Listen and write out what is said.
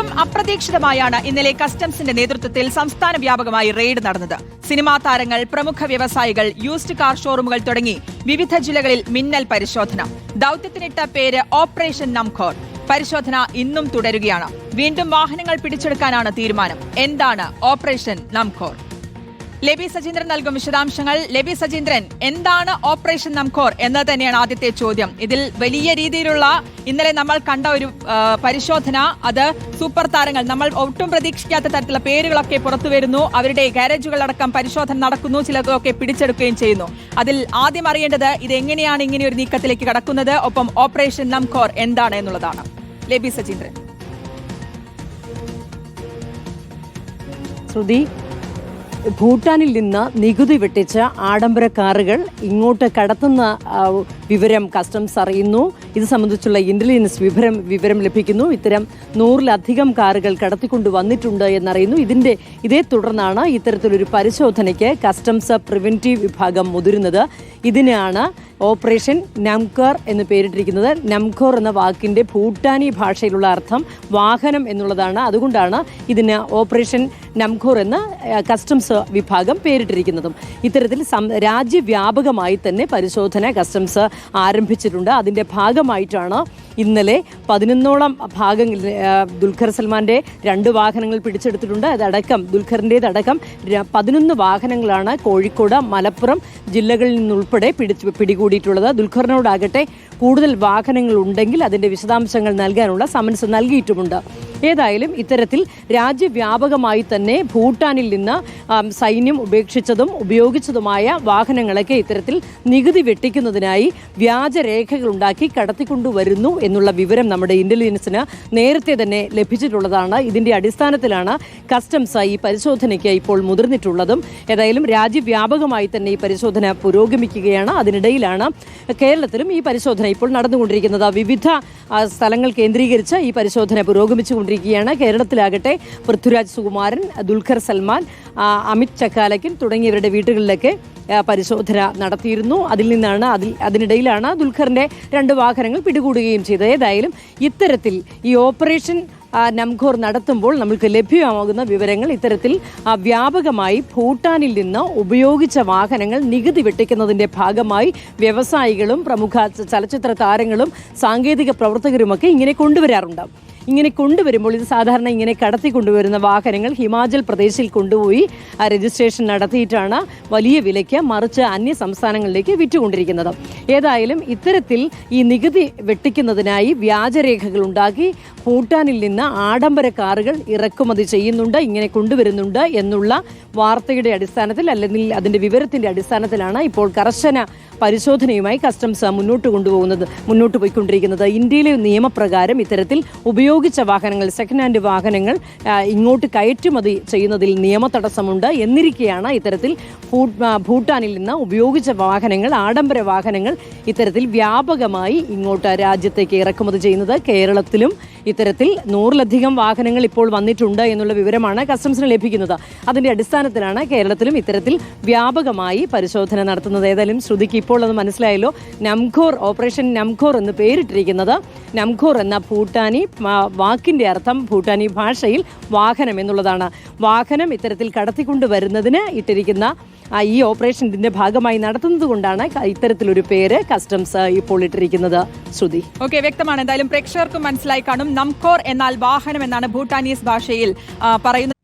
തീർത്തും അപ്രതീക്ഷിതമായാണ് ഇന്നലെ കസ്റ്റംസിന്റെ നേതൃത്വത്തിൽ സംസ്ഥാന വ്യാപകമായി റെയ്ഡ് നടന്നത്. സിനിമാ താരങ്ങൾ പ്രമുഖ വ്യവസായികൾ യൂസ്ഡ് കാർ ഷോറൂമുകൾ തുടങ്ങി വിവിധ ജില്ലകളിൽ മിന്നൽ പരിശോധന. ദൌത്യത്തിനിട്ട പേര് ഓപ്പറേഷൻ നംഖോർ. പരിശോധന ഇന്നും തുടരുകയാണ്. വീണ്ടും വാഹനങ്ങൾ പിടിച്ചെടുക്കാനാണ് തീരുമാനം. എന്താണ് ഓപ്പറേഷൻ നംഖോർ? ലെബി സജീന്ദ്രൻ നൽകും വിശദാംശങ്ങൾ. ലബി സജീന്ദ്രൻ എന്താണ് ഓപ്പറേഷൻ നംകോർ എന്നത് തന്നെയാണ് ആദ്യത്തെ ചോദ്യം. ഇതിൽ വലിയ രീതിയിലുള്ള ഇന്നലെ നമ്മൾ കണ്ട ഒരു പരിശോധന അത് സൂപ്പർ താരങ്ങൾ നമ്മൾ ഒട്ടും പ്രതീക്ഷിക്കാത്ത തരത്തിലുള്ള പേരുകളൊക്കെ പുറത്തു വരുന്നു. അവരുടെ ഗാരേജുകളടക്കം പരിശോധന നടക്കുന്നു ചിലതൊക്കെ പിടിച്ചെടുക്കുകയും ചെയ്യുന്നു. അതിൽ ആദ്യം അറിയേണ്ടത് ഇത് എങ്ങനെയാണ് ഇങ്ങനെ ഒരു നീക്കത്തിലേക്ക് കടക്കുന്നത്? ഒപ്പം ഓപ്പറേഷൻ നംകോർ എന്താണ് എന്നുള്ളതാണ്. ലബി സജീന്ദ്രൻ. ശ്രുതി? ഭൂട്ടാനിൽ നിന്ന് നികുതി വെട്ടിച്ച് ആഡംബര കാറുകൾ ഇങ്ങോട്ട് കടത്തുന്ന വിവരം കസ്റ്റംസ് അറിയുന്നു. ഇത് സംബന്ധിച്ചുള്ള ഇന്റലിജൻസ് വിവരം വിവരം ലഭിക്കുന്നു. ഇത്തരം നൂറിലധികം കാറുകൾ കടത്തിക്കൊണ്ട് വന്നിട്ടുണ്ട് എന്നറിയുന്നു. ഇതിന്റെ ഇതേ തുടർന്നാണ് ഇത്തരത്തിലൊരു പരിശോധനയ്ക്ക് കസ്റ്റംസ് പ്രിവെന്റീവ് വിഭാഗം മുതിരുന്നത്. ഇതിനാണ് ഓപ്പറേഷൻ നംകോർ എന്ന് പേരിട്ടിരിക്കുന്നത്. നംകോർ എന്ന വാക്കിന്റെ ഭൂട്ടാനി ഭാഷയിലുള്ള അർത്ഥം വാഹനം എന്നുള്ളതാണ്. അതുകൊണ്ടാണ് ഇതിന് ഓപ്പറേഷൻ നംകോർ എന്ന കസ്റ്റംസ് വിഭാഗം പേരിട്ടിരിക്കുന്നതും. ഇത്തരത്തിൽ രാജ്യവ്യാപകമായി തന്നെ പരിശോധന കസ്റ്റംസ് ആരംഭിച്ചിട്ടുണ്ട്. അതിന്റെ ഭാഗമായിട്ടാണ് ഇന്നലെ പതിനൊന്നോളം ഭാഗങ്ങൾ ദുൽഖർ സൽമാന്റെ രണ്ട് വാഹനങ്ങൾ പിടിച്ചെടുത്തിട്ടുണ്ട്. അതടക്കം ദുൽഖറിന്റെതടക്കം പതിനൊന്ന് വാഹനങ്ങളാണ് കോഴിക്കോട് മലപ്പുറം ജില്ലകളിൽ നിന്നുൾപ്പെടെ പിടിച്ച് പിടികൂടിയിട്ടുള്ളത്. ദുൽഖറിനോടാകട്ടെ കൂടുതൽ വാഹനങ്ങൾ ഉണ്ടെങ്കിൽ അതിന്റെ വിശദാംശങ്ങൾ നൽകാനുള്ള സമൻസ് നൽകിയിട്ടുമുണ്ട്. ഏതായാലും ഇത്തരത്തിൽ രാജ്യവ്യാപകമായി തന്നെ ഭൂട്ടാനിൽ നിന്ന് സൈന്യം ഉപേക്ഷിച്ചതും ഉപയോഗിച്ചതുമായ വാഹനങ്ങളൊക്കെ ഇത്തരത്തിൽ നികുതി വെട്ടിക്കുന്നതിനായി വ്യാജരേഖകൾ ഉണ്ടാക്കി കടത്തിക്കൊണ്ടുവരുന്നു എന്നുള്ള വിവരം നമ്മുടെ ഇന്റലിജൻസിന് നേരത്തെ തന്നെ ലഭിച്ചിട്ടുള്ളതാണ്. ഇതിന്റെ അടിസ്ഥാനത്തിലാണ് കസ്റ്റംസ് ഈ പരിശോധനയ്ക്ക് ഇപ്പോൾ മുതിർന്നിട്ടുള്ളതും. ഏതായാലും രാജ്യവ്യാപകമായി തന്നെ ഈ പരിശോധന പുരോഗമിക്കുകയാണ്. അതിനിടയിലാണ് കേരളത്തിലും ഈ പരിശോധന ഇപ്പോൾ നടന്നുകൊണ്ടിരിക്കുന്നത്. വിവിധ സ്ഥലങ്ങൾ കേന്ദ്രീകരിച്ച് ഈ പരിശോധന പുരോഗമിച്ചുകൊണ്ടിരിക്കുകയാണ്. കേരളത്തിലാകട്ടെ പൃഥ്വിരാജ് സുകുമാരൻ ദുൽഖർ സൽമാൻ അമിത് ചക്കാലക്കൻ തുടങ്ങിയവരുടെ വീടുകളിലൊക്കെ പരിശോധന നടത്തിയിരുന്നു. അതിൽ നിന്നാണ് അതിൽ അതിനിടയിലാണ് ദുൽഖറിന്റെ രണ്ട് വാഹനങ്ങൾ പിടികൂടുകയും ചെയ്തത്. ഏതായാലും ഇത്തരത്തിൽ ഈ ഓപ്പറേഷൻ നംഖോർ നടത്തുമ്പോൾ നമുക്ക് ലഭ്യമാകുന്ന വിവരങ്ങൾ ഇത്തരത്തിൽ വ്യാപകമായി ഭൂട്ടാനിൽ നിന്ന് ഉപയോഗിച്ച വാഹനങ്ങൾ നികുതി വെട്ടിക്കുന്നതിന്റെ ഭാഗമായി വ്യവസായികളും പ്രമുഖ ചലച്ചിത്ര താരങ്ങളും സാങ്കേതിക പ്രവർത്തകരുമൊക്കെ ഇങ്ങനെ കൊണ്ടുവരാറുണ്ട്. ഇങ്ങനെ കൊണ്ടുവരുമ്പോൾ ഇത് സാധാരണ ഇങ്ങനെ കടത്തി കൊണ്ടുവരുന്ന വാഹനങ്ങൾ ഹിമാചൽ പ്രദേശിൽ കൊണ്ടുപോയി ആ രജിസ്ട്രേഷൻ നടത്തിയിട്ടാണ് വലിയ വിലയ്ക്ക് മറിച്ച് അന്യ സംസ്ഥാനങ്ങളിലേക്ക് വിറ്റുകൊണ്ടിരിക്കുന്നത്. ഏതായാലും ഇത്തരത്തിൽ ഈ നികുതി വെട്ടിക്കുന്നതിനായി വ്യാജരേഖകൾ ഉണ്ടാക്കി ഭൂട്ടാനിൽ നിന്ന് ആഡംബര കാറുകൾ ഇറക്കുമതി ചെയ്യുന്നുണ്ട് ഇങ്ങനെ കൊണ്ടുവരുന്നുണ്ട് എന്നുള്ള വാർത്തയുടെ അടിസ്ഥാനത്തിൽ അല്ലെങ്കിൽ അതിന്റെ വിവരത്തിന്റെ അടിസ്ഥാനത്തിലാണ് ഇപ്പോൾ കർശന പരിശോധനയുമായി കസ്റ്റംസ് മുന്നോട്ട് കൊണ്ടുപോകുന്നത് മുന്നോട്ട് പോയിക്കൊണ്ടിരിക്കുന്നത്. ഇന്ത്യയിലെ നിയമപ്രകാരം ഇത്തരത്തിൽ ഉപയോഗിച്ച വാഹനങ്ങൾ സെക്കൻഡ് ഹാൻഡ് വാഹനങ്ങൾ ഇങ്ങോട്ട് കയറ്റുമതി ചെയ്യുന്നതിൽ നിയമ തടസ്സമുണ്ട് എന്നിരിക്കെയാണ് ഇത്തരത്തിൽ ഭൂട്ടാനിൽ നിന്ന് ഉപയോഗിച്ച വാഹനങ്ങൾ ആഡംബര വാഹനങ്ങൾ ഇത്തരത്തിൽ വ്യാപകമായി ഇങ്ങോട്ട് രാജ്യത്തേക്ക് ഇറക്കുമതി ചെയ്യുന്നത്. കേരളത്തിലും ഇത്തരത്തിൽ നൂറിലധികം വാഹനങ്ങൾ ഇപ്പോൾ വന്നിട്ടുണ്ട് എന്നുള്ള വിവരമാണ് കസ്റ്റംസിന് ലഭിക്കുന്നത്. അതിന്റെ അടിസ്ഥാനത്തിലാണ് കേരളത്തിലും ഇത്തരത്തിൽ വ്യാപകമായി പരിശോധന നടത്തുന്നത്. ഏതായാലും ശ്രുതിക്ക് ഇപ്പോൾ അത് മനസ്സിലായല്ലോ. നംഖോർ ഓപ്പറേഷൻ നംഖോർ എന്ന് പേരിട്ടിരിക്കുന്നത്. നംഖോർ എന്ന ഭൂട്ടാനി ആ, വാക്കിന്റെ അർത്ഥം ഭൂട്ടാനി ഭാഷയിൽ വാഹനം എന്നുള്ളതാണ്. വാഹനം ഇത്തരത്തിൽ കടത്തിക്കൊണ്ടുവരുന്നതിന് ഇട്ടിരിക്കുന്ന ഈ ഓപ്പറേഷൻ ഇതിന്റെ ഭാഗമായി നടത്തുന്നത് കൊണ്ടാണ് ഇത്തരത്തിലൊരു പേര് കസ്റ്റംസ് ഇപ്പോൾ ഇട്ടിരിക്കുന്നത്. ശ്രുതി. ഓക്കെ വ്യക്തമാണ്. എന്തായാലും പ്രേക്ഷകർക്കും മനസ്സിലായി കാണും. നംകോർ എന്നാൽ വാഹനം എന്നാണ് ഭൂട്ടാനീസ് ഭാഷയിൽ പറയുന്നത്.